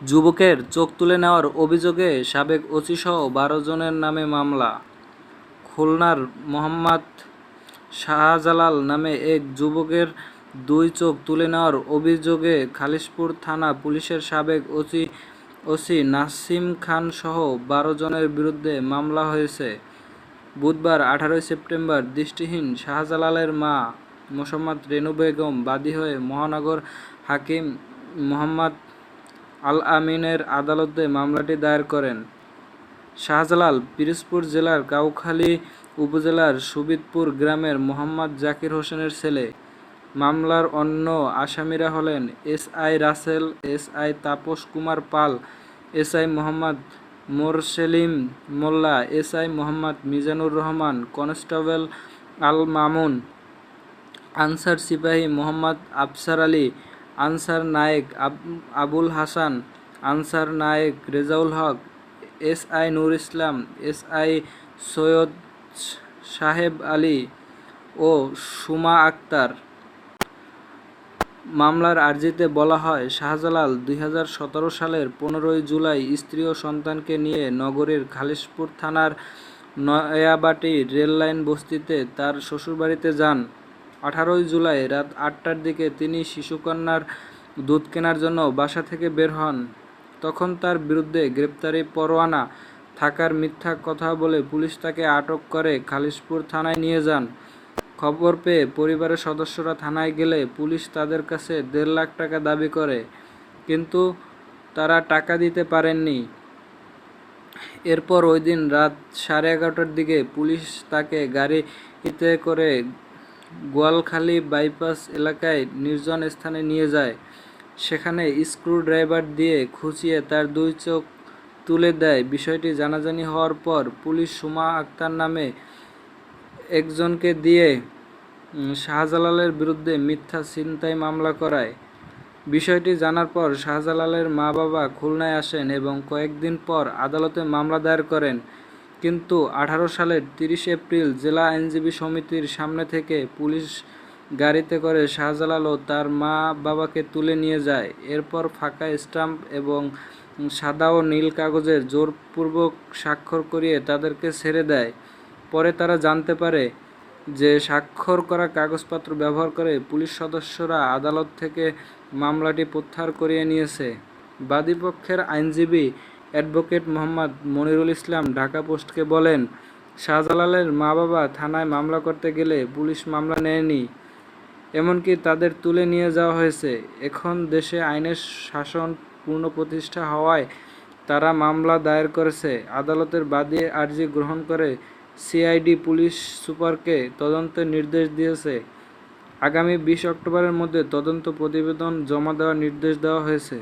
যুবকের চোখ তুলে নেওয়ার অভিযোগে সাবেক ওসিসহ বারো জনের নামে মামলা। খুলনার মোহাম্মদ শাহজালাল নামে এক যুবকের দুই চোখ তুলে নেওয়ার অভিযোগে খালিশপুর থানা পুলিশের সাবেক ওসি ওসি নাসিম খান সহ বারো জনের বিরুদ্ধে মামলা হয়েছে। বুধবার আঠারোই সেপ্টেম্বর দৃষ্টিহীন শাহজালালের মা মোসাম্মদ রেনু বেগম বাদী হয়ে মহানগর হাকিম মোহাম্মদ আল আমিনের আদালতে মামলাটি দায়ের করেন। শাহজালাল পিরোজপুর জেলার কাউখালী উপজেলার সুবিদপুর গ্রামের মোহাম্মদ জাকির হোসেনের ছেলে। মামলার অন্য আসামিরা হলেন S I Rasel S I Tapas Kumar Pal S I Mohammad Morselim Molla S I Mohammad Mizanur Rahman, constable Al Mamun Ansar সিপাহী মোহাম্মদ আফসার আলী আনসার নায়েক আব- Abul Hasan, Ansar Naik Rezaul Haque, S I Nur Islam, S I Syed Saheb Ali ও সুমা আক্তার। মামলার আর্জিতে বলা হয়, শাহজালাল দুই হাজার সতেরো সালের পনেরোই জুলাই স্ত্রী ও সন্তানকে নিয়ে নগরীর খালিশপুর থানার নয়াবাটি রেললাইন বস্তিতে তার শ্বশুরবাড়িতে যান। আঠারোই জুলাই রাত আটটার দিকে তিনি শিশুকন্যার দুধ কেনার জন্য বাসা থেকে বের হন। তখন তার বিরুদ্ধে গ্রেপ্তারি পরোয়ানা, থাকার মিথ্যা কথা বলে পুলিশ তাকে আটক করে খালিশপুর থানায় নিয়ে যান। খবর পেয়ে পরিবারের সদস্যরা থানায় গেলে পুলিশ তাদের কাছে দেড় লাখ টাকা দাবি করে, কিন্তু তারা টাকা দিতে পারেননি। এরপর ওই দিন রাত সাড়ে এগারোটার দিকে পুলিশ তাকে গাড়িতে করে গোয়ালখালী বাইপাস এলাকায় নির্জন স্থানে নিয়ে যায়। সেখানে স্ক্রুড্রাইভার দিয়ে খুঁচিয়ে তার দুই চোখ তুলে দেয়। বিষয়টি জানাজানি হওয়ার পর পুলিশ সুমা আক্তার নামে একজনকে দিয়ে শাহজালালের বিরুদ্ধে মিথ্যা ছিনতাই মামলা করায়। বিষয়টি জানার পর শাহজালালের মা বাবা খুলনায় আসেন এবং কয়েকদিন পর আদালতে মামলা দায়ের করেন। কিন্তু আঠারো সালের তিরিশ এপ্রিল জেলা আইনজীবী সমিতির সামনে থেকে পুলিশ গাড়িতে করে শাহজালাল ও তার মা বাবাকে তুলে নিয়ে যায়। এরপর ফাঁকা স্টাম্প এবং সাদা ও নীল কাগজের জোরপূর্বক স্বাক্ষর করিয়ে তাদেরকে ছেড়ে দেয়। পরে তারা জানতে পারে যে স্বাক্ষর করা কাগজপত্র ব্যবহার করে পুলিশ সদস্যরা আদালত থেকে মামলাটি প্রত্যাহার করিয়ে নিয়েছে। বাদীপক্ষের আইনজীবী অ্যাডভোকেট মোহাম্মদ মনিরুল ইসলাম ঢাকা পোস্টকে বলেন, শাহজালালের মা বাবা থানায় মামলা করতে গেলে পুলিশ মামলা নেয়নি, এমনকি তাদের তুলে নিয়ে যাওয়া হয়েছে। এখন দেশে আইনের শাসন পূর্ণ প্রতিষ্ঠা হওয়ায় তারা মামলা দায়ের করেছে। আদালতের বাদী আর্জি গ্রহণ করে সিআইডি পুলিশ সুপারকে তদন্তের নির্দেশ দিয়েছে। আগামী বিশ অক্টোবরের মধ্যে তদন্ত প্রতিবেদন জমা দেওয়ার নির্দেশ দেওয়া হয়েছে।